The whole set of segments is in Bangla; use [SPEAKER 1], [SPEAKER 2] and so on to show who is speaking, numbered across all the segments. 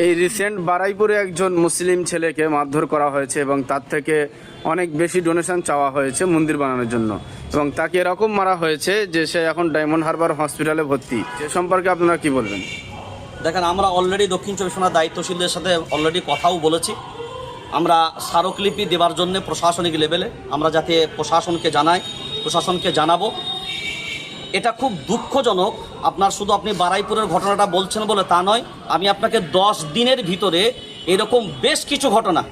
[SPEAKER 1] এই রিসেন্ট বারাইপুরে একজন মুসলিম ছেলেকে মারধর করা হয়েছে এবং তার থেকে অনেক বেশি ডোনেশন চাওয়া হয়েছে মন্দির বানানোর জন্য। এবং তাকে এরকম মারা হয়েছে যে সে এখন ডায়মন্ড হারবার হসপিটালে ভর্তি। সে সম্পর্কে আপনারা কি বলবেন?
[SPEAKER 2] দেখেন, আমরা অলরেডি দক্ষিণ চব্বিশ পরগনার দায়িত্বশীলদের সাথে অলরেডি কথাও বলেছি। আমরা স্মারকলিপি দেওয়ার জন্য প্রশাসনিক লেভেলে আমরা যাতে প্রশাসনকে জানাই, প্রশাসনকে জানাব। এটা খুব দুঃখজনক আপনার শুধু আপনি বারাইপুরের ঘটনাটা বলছেন বলে তা নয়, আমি আপনাকে দশ দিনের ভিতরে এরকম বেশ কিছু ঘটনা,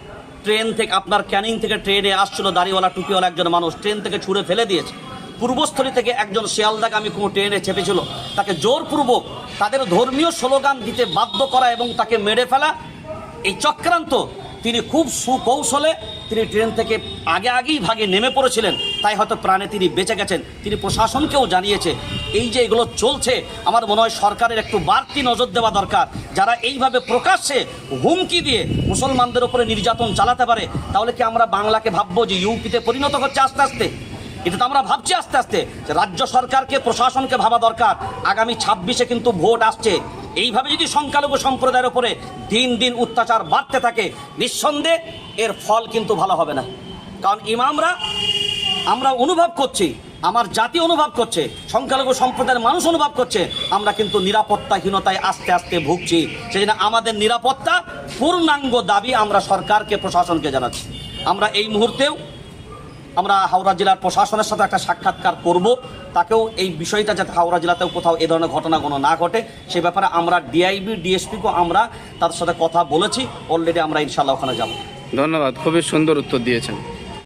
[SPEAKER 2] ট্রেন থেকে আপনার ক্যানিং থেকে ট্রেনে আসছিল দাড়িওয়ালা টুপিওয়ালা একজন মানুষ, ট্রেন থেকে ছুঁড়ে ফেলে দিয়েছে। পূর্বস্থলী থেকে একজন শিয়ালদাগামী কোনো ট্রেনে চেপেছিল, তাকে জোরপূর্বক তাদের ধর্মীয় স্লোগান দিতে বাধ্য করা এবং তাকে মেরে ফেলা, এই চক্রান্ত তিনি খুব সুকৌশলে তিনি ট্রেন থেকে আগে আগেই ভাগে নেমে পড়েছিলেন। তাই হয়তো প্রাণে তিনি বেঁচে গেছেন। তিনি প্রশাসনকেও জানিয়েছে, এই যে এগুলো চলছে, আমার মনে হয় সরকারের একটু বাড়তি নজর দেওয়া দরকার। যারা এইভাবে প্রকাশ্যে হুমকি দিয়ে মুসলমানদের উপরে নির্যাতন চালাতে পারে, তাহলে কি আমরা বাংলাকে ভাববো যে ইউপিতে পরিণত হচ্ছে আস্তে আস্তে? এটা তো আমরা ভাবছি আস্তে আস্তে রাজ্য সরকারকে, প্রশাসনকে ভাবা দরকার। আগামী ছাব্বিশে কিন্তু ভোট আসছে। এইভাবে যদি সংখ্যালঘু সম্প্রদায়ের উপরে দিন দিন অত্যাচার বাড়তে থাকে, নিঃসন্দেহে এর ফল কিন্তু ভালো হবে না। কারণ ইমামরা, আমরা অনুভব করছি, আমার জাতি অনুভব করছে, সংখ্যালঘু সম্প্রদায়ের মানুষ অনুভব করছে, আমরা কিন্তু নিরাপত্তাহীনতায় আস্তে আস্তে ভুগছি। সেই জন্য আমাদের নিরাপত্তা পূর্ণাঙ্গ দাবি আমরা সরকারকে, প্রশাসনকে জানাচ্ছি। আমরা এই মুহূর্তেও আমরা হাওড়া জেলার প্রশাসনের সাথে একটা সাক্ষাৎকার করব। তাকেও এই বিষয়টা যাতে হাওড়া জেলাতেও কোথাও এ ধরনের ঘটনা কোনো না ঘটে, সে ব্যাপারে আমরা ডিআইবি ডিএসপিকেও আমরা তাদের সাথে কথা বলেছি। অলরেডি আমরা ইনশাল্লাহ ওখানে যাব।
[SPEAKER 1] ধন্যবাদ, খুবই সুন্দর উত্তর দিয়েছেন।